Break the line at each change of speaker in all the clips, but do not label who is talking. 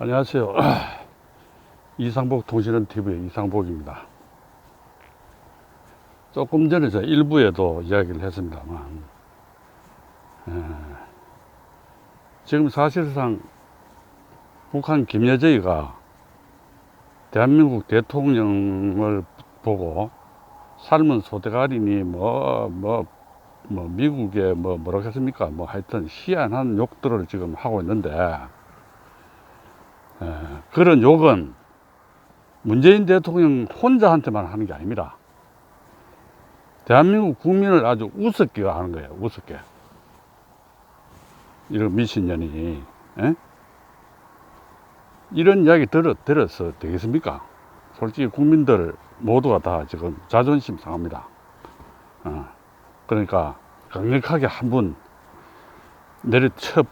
안녕하세요. 이상복 통신원 TV의 이상복입니다. 조금 전에 저 일부에도 이야기를 했습니다만, 에, 지금 사실상 북한 김여정이가 대한민국 대통령을 보고 삶은 소대가리니 뭐, 뭐, 뭐, 미국에 뭐, 뭐라고 했습니까? 뭐 하여튼 희한한 욕들을 지금 하고 있는데, 에, 그런 욕은 문재인 대통령 혼자한테만 하는 게 아닙니다. 대한민국 국민을 아주 우습게 하는 거예요. 우습게. 이런 미친년이. 에? 이런 이야기 들어, 들어서 되겠습니까? 솔직히 국민들 모두가 다 지금 자존심 상합니다. 어. 그러니까 강력하게 한분 내려쳐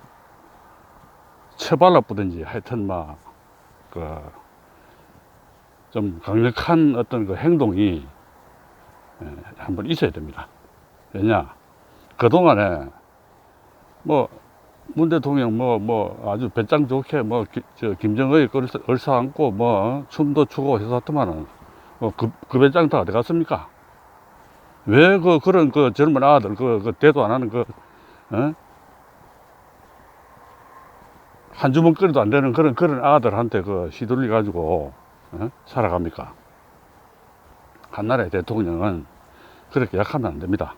쳐발라쁘든지 하여튼 막, 그, 좀 강력한 어떤 그 행동이 예, 한번 있어야 됩니다. 왜냐, 그동안에 뭐, 문 대통령 뭐, 뭐, 아주 배짱 좋게 뭐, 기, 저, 김정의 얼싸, 얼싸 안고 뭐, 춤도 추고 해서 했더만은, 뭐, 그, 그 배짱 다 어디 갔습니까? 왜 그, 그런 그 젊은 아들, 그, 그 대도 안 하는 그, 어? 한 주먹거리도 안 되는 그런 그런 아들한테 그 시들리 가지고 어? 살아갑니까? 한 나라의 대통령은 그렇게 약하면 안 됩니다.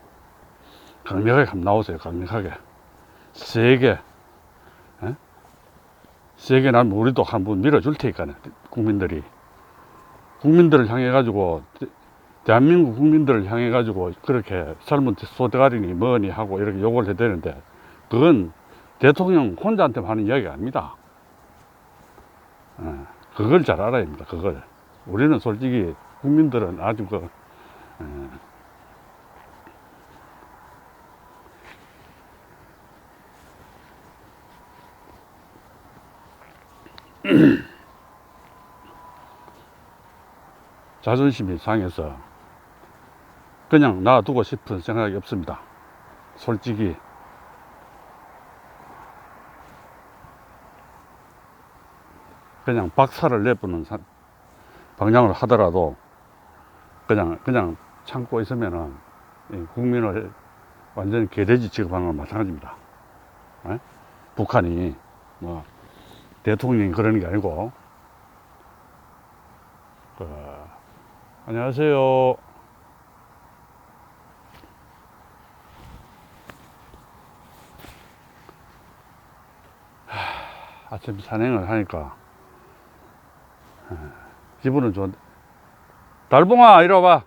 강력하게 한번 나오세요. 강력하게 세게 어? 세게 나면 우리도 한 번 밀어줄 테니까요. 국민들이 국민들을 향해 가지고 대한민국 국민들을 향해 가지고 그렇게 삶은 소대가리니 뭐니 하고 이렇게 욕을 해야 되는데 그건 대통령 혼자한테 하는 이야기가 아닙니다. 예, 그걸 잘 알아야 합니다. 그걸. 우리는 솔직히 국민들은 아주 그, 예, 자존심이 상해서 그냥 놔두고 싶은 생각이 없습니다. 솔직히 그냥 박살을 내보는 사- 방향을 하더라도 그냥 그냥 참고 있으면은 이 국민을 완전히 개돼지 취급하는 건 마찬가지입니다. 예? 북한이 뭐 대통령이 그러는 게 아니고 그, 안녕하세요. 하, 아침 산행을 하니까 기분은 좋은데. 달봉아, 이리 와봐.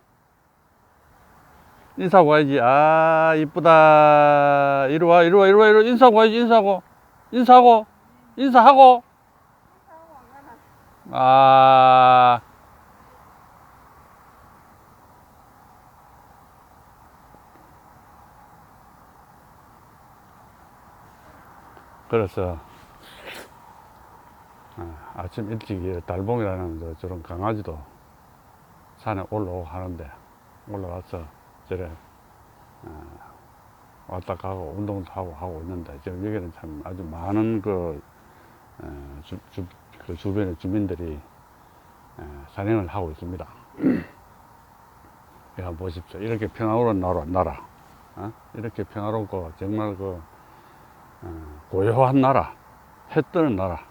인사하고 가야지. 아, 이쁘다. 이리 와, 이리 와, 이리 와, 이리 와. 인사하고 가야지, 인사하고. 인사하고. 인사하고. 아. 그래서 아, 아침 일찍 이 달봉이라는 저- 저런 강아지도 산에 올라오고 하는데 올라와서 저래 어, 왔다 가고 운동도 하고 하고 있는데 지금 여기는 참 아주 많은 그, 어, 주, 주, 그 주변의 주민들이 어, 산행을 하고 있습니다. 한번 보십시오. 이렇게 평화로운 나라, 나라 어? 이렇게 평화롭고 정말 그 어, 고요한 나라, 해 뜨는 나라,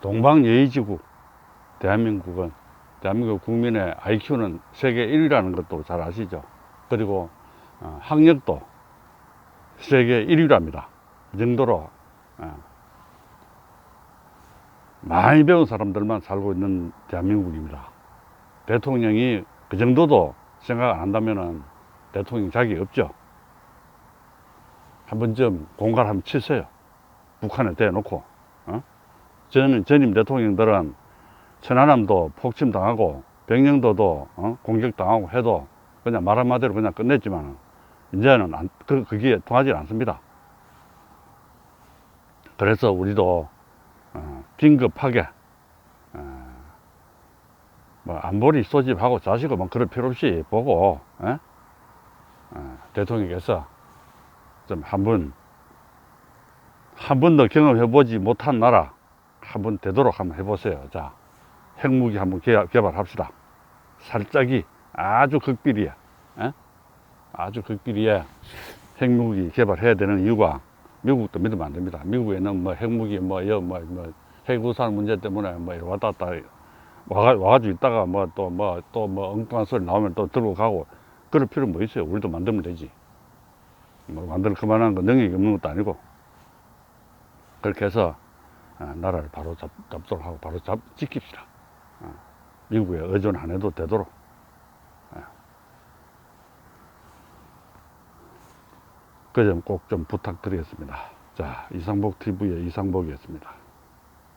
동방예의지국 대한민국은 대한민국 국민의 IQ는 세계 1위라는 것도 잘 아시죠? 그리고 어, 학력도 세계 1위랍니다. 그 정도로 어, 많이 배운 사람들만 살고 있는 대한민국입니다. 대통령이 그 정도도 생각 안 한다면은 대통령 자격이 없죠. 한 번쯤 공갈 한번 치세요. 북한에 대놓고. 어? 저는 전임 대통령들은 천안함도 폭침당하고 백령도도 어? 공격당하고 해도 그냥 말 한마디로 그냥 끝냈지만 이제는 안, 그, 그게 통하지 않습니다. 그래서 우리도 어, 긴급하게 어, 뭐 안보리 소집하고 자식을 뭐 그럴 필요 없이 보고 에? 어, 대통령께서 좀 한 번 한 번도 경험해보지 못한 나라 한번 되도록 한번 해보세요. 자, 핵무기 한번 개, 개발합시다. 살짝이 아주 극비리야. 예? 아주 극비리에 핵무기 개발해야 되는 이유가 미국도 믿으면 안 됩니다. 미국에는 뭐 핵무기 뭐, 여, 뭐, 뭐 핵우산 문제 때문에 뭐 왔다 갔다 와가, 와가지고 있다가 뭐 또 뭐 또뭐 엉뚱한 소리 나오면 또 들고 가고 그럴 필요 뭐 있어요. 우리도 만들면 되지. 뭐 만들 그만한 거 능력이 없는 것도 아니고 그렇게 해서 아, 나라를 바로 잡, 잡도록 하고 바로 잡, 지킵시다. 아, 미국에 의존 안 해도 되도록. 그 점 꼭 좀 부탁드리겠습니다. 자, 이상복 TV의 이상복이었습니다.